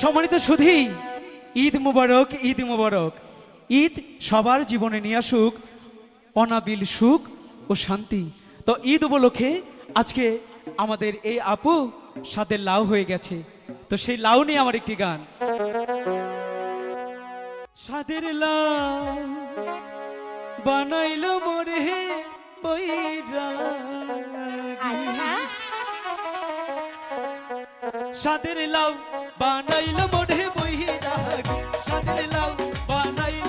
সম্মানিত শুধু ঈদ মুবারক ঈদ মুবারক। ঈদ সবার জীবনে নিয়ে আসুক, অনাবিল সুখ ও শান্তি। তো ঈদ উপলক্ষে আজকে আমাদের এই আপু সাথে লাউ হয়ে গেছে। তো সেই লাউ নিয়ে আমার একটি গান। সাদের লাউ বানাইল মরে বৈরা সাদের লাউ বানাইল মনে বহি রাগ সাদের লাউ বানাইল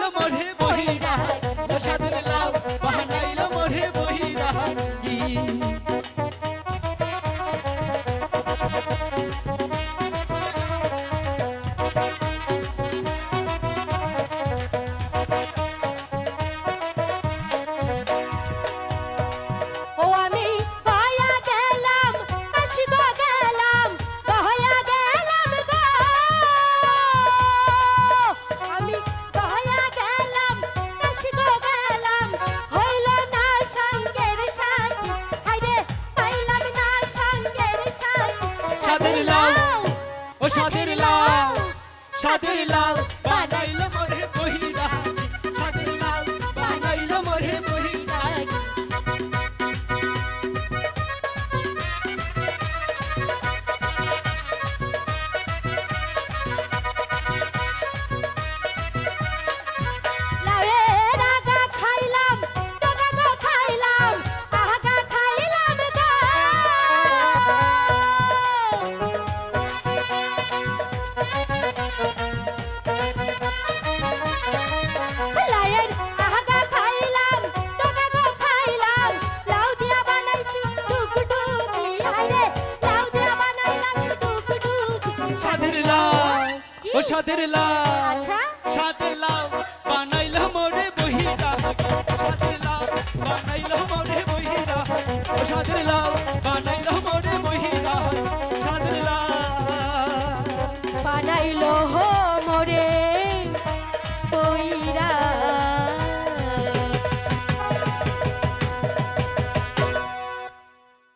মরে সাদের লাল বানাইলে মরে সাদের লাউ আচ্ছা। সাদের লাউ বানাইলো মোরে বহিরা সাদের লাউ বানাইলো মোরে বহিরা সাদের লাউ